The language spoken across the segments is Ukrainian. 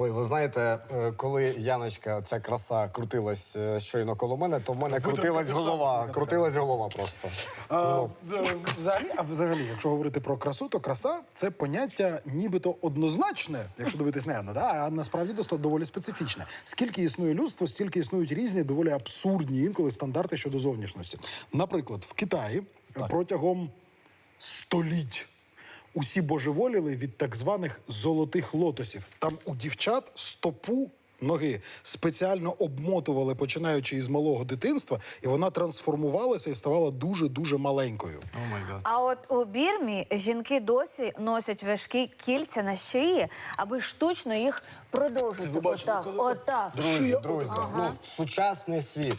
Ой, ви знаєте, е, коли Яночка, ця краса крутилась е, щойно коло мене, то в мене крутилась голова. Крутилась голова просто. А, е, взагалі, а взагалі, якщо говорити про красу, то краса це поняття нібито однозначне, якщо дивитись наявно, да? а насправді достатньо доволі специфічне. Скільки існує людство, стільки існують різні, доволі абсурдні інколи стандарти щодо зовнішності. Наприклад, в Китаї протягом століть. Усі божеволіли від так званих золотих лотосів. Там у дівчат стопу ноги спеціально обмотували, починаючи із малого дитинства, і вона трансформувалася і ставала дуже дуже маленькою. А от у Бірмі жінки досі носять важкі кільця на шиї, аби штучно їх продовжити. Ви бачили, отак, коли- отак. Друзі, друзі, ну, сучасний світ.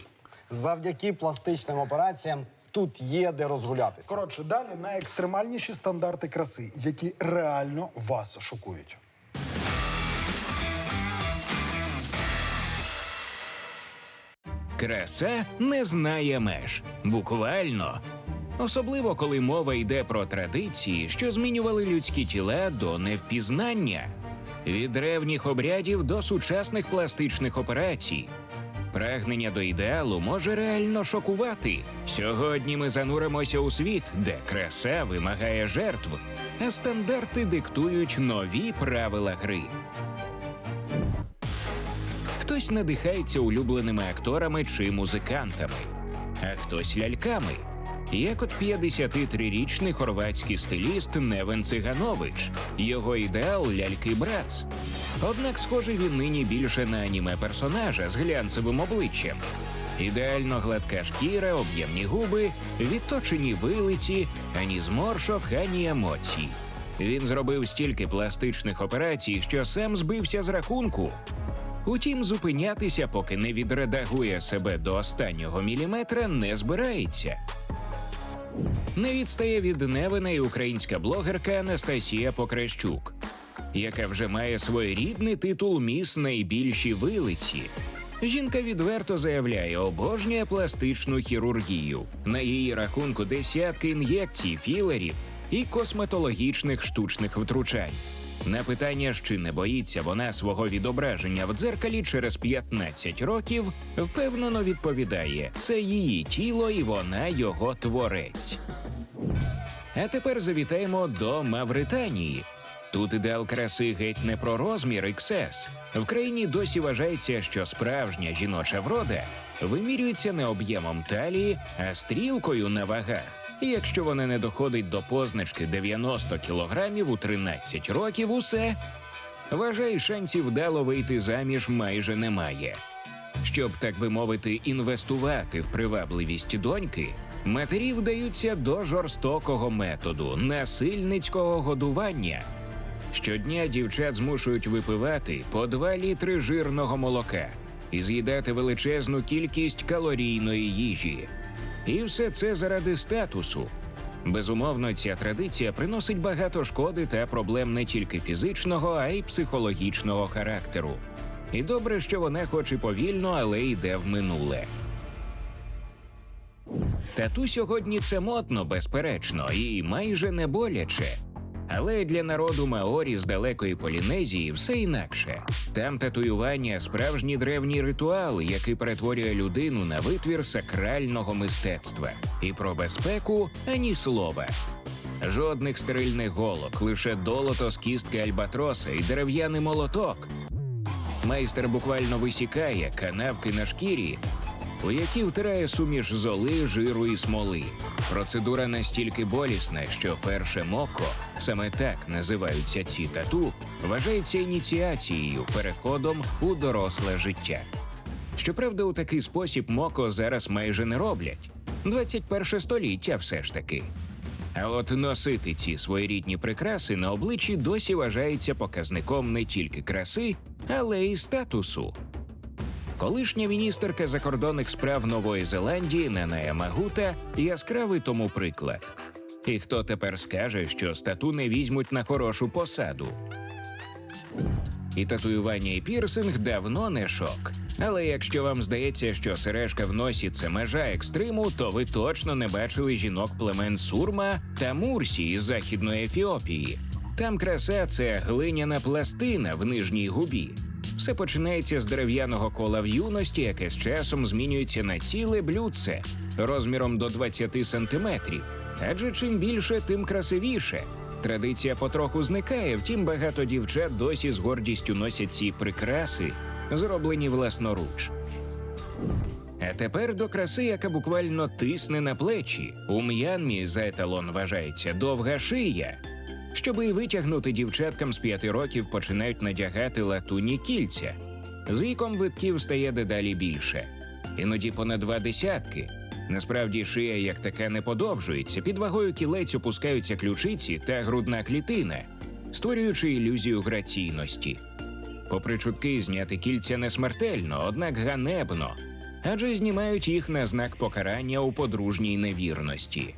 Завдяки пластичним операціям тут є де розгулятися. Коротше, далі найекстремальніші стандарти краси, які реально вас шокують. Краса не знає меж. Буквально. Особливо коли мова йде про традиції, що змінювали людські тіла до невпізнання, від древніх обрядів до сучасних пластичних операцій. Прагнення до ідеалу може реально шокувати. Сьогодні ми зануримося у світ, де краса вимагає жертв, а стандарти диктують нові правила гри. Хтось надихається улюбленими акторами чи музикантами, а хтось ляльками. Як от 53-річний хорватський стиліст Невен Циганович. Його ідеал ляльки Брац. Однак, схожий він нині більше на аніме персонажа з глянцевим обличчям. Ідеально гладка шкіра, об'ємні губи, відточені вилиці, ані зморшок, ані емоцій. Він зробив стільки пластичних операцій, що сам збився з рахунку. Утім, зупинятися, поки не відредагує себе до останнього міліметра, не збирається. Не відстає від Невина і українська блогерка Анастасія Покрещук, яка вже має своєрідний титул Міс найбільші вилиці. Жінка відверто заявляє, обожнює пластичну хірургію. На її рахунку десятки ін'єкцій, філерів і косметологічних штучних втручань. На питання, чи не боїться вона свого відображення в дзеркалі через 15 років, впевнено відповідає: це її тіло і вона його творець. А тепер завітаємо до Мавританії. Тут ідеал краси геть не про розмір XS. В країні досі вважається, що справжня жіноча врода вимірюється не об'ємом талії, а стрілкою на вагах. Якщо вона не доходить до позначки 90 кілограмів у 13 років, усе вважай, шансів вдало вийти заміж майже немає. Щоб, так би мовити, інвестувати в привабливість доньки, матері вдаються до жорстокого методу насильницького годування. Щодня дівчат змушують випивати по 2 літри жирного молока і з'їдати величезну кількість калорійної їжі. І все це заради статусу. Безумовно, ця традиція приносить багато шкоди та проблем не тільки фізичного, а й психологічного характеру. І добре, що вона хоч і повільно, але йде в минуле. Тату сьогодні це модно, безперечно, і майже не боляче. Але для народу Маорі з далекої Полінезії все інакше. Там татуювання справжній древній ритуал, який перетворює людину на витвір сакрального мистецтва. І про безпеку ані слова. Жодних стерильних голок, лише долото з кістки альбатроса і дерев'яний молоток. Майстер буквально висікає канавки на шкірі, у які втирає суміш золи, жиру і смоли. Процедура настільки болісна, що перше моко, саме так називаються ці тату, вважається ініціацією, переходом у доросле життя. Щоправда, у такий спосіб моко зараз майже не роблять. 21 століття все ж таки. А от носити ці своєрідні прикраси на обличчі досі вважається показником не тільки краси, але й статусу. Колишня міністерка закордонних справ Нової Зеландії Нена Ямагута яскравий тому приклад. І хто тепер скаже, що стату не візьмуть на хорошу посаду? І татуювання і пірсинг давно не шок. Але якщо вам здається, що сережка в носі це межа екстриму, то ви точно не бачили жінок племен Сурма та Мурсі із західної Ефіопії. Там краса це глиняна пластина в нижній губі. Все починається з дерев'яного кола в юності, яке з часом змінюється на ціле блюдце розміром до 20 сантиметрів. Адже чим більше, тим красивіше. Традиція потроху зникає, втім багато дівчат досі з гордістю носять ці прикраси, зроблені власноруч. А тепер до краси, яка буквально тисне на плечі. У М'янмі за еталон вважається довга шия. Щоби витягнути дівчаткам з п'яти років починають надягати латунні кільця. З віком витків стає дедалі більше. Іноді понад два десятки. Насправді шия як така не подовжується. Під вагою кілець опускаються ключиці та грудна клітина, створюючи ілюзію граційності. Попри чутки, зняти кільця не смертельно, однак ганебно, адже знімають їх на знак покарання у подружній невірності.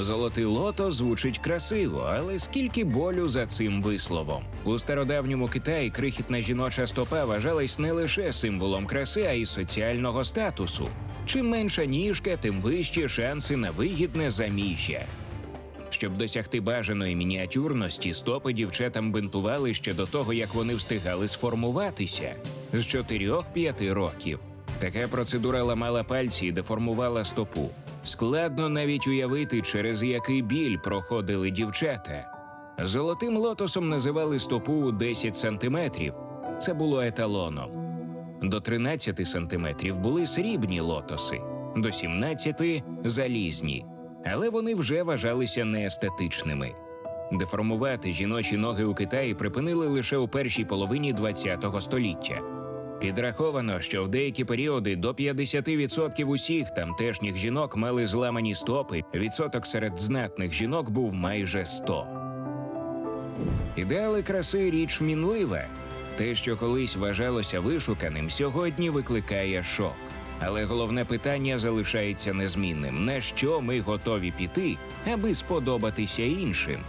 Золотий лото звучить красиво, але скільки болю за цим висловом. У стародавньому Китаї крихітна жіноча стопа вважалась не лише символом краси, а й соціального статусу. Чим менша ніжка, тим вищі шанси на вигідне заміжжя. Щоб досягти бажаної мініатюрності, стопи дівчатам бинтували ще до того, як вони встигали сформуватися з 4-5 років. Така процедура ламала пальці і деформувала стопу. Складно навіть уявити, через який біль проходили дівчата. Золотим лотосом називали стопу у 10 сантиметрів. Це було еталоном. До 13 сантиметрів були срібні лотоси, до 17 – залізні, але вони вже вважалися неестетичними. Деформувати жіночі ноги у Китаї припинили лише у першій половині ХХ століття. Підраховано, що в деякі періоди до 50% усіх тамтешніх жінок мали зламані стопи. Відсоток серед знатних жінок був майже 100. Ідеали краси річ мінлива. Те, що колись вважалося вишуканим, сьогодні викликає шок. Але головне питання залишається незмінним: на що ми готові піти, аби сподобатися іншим?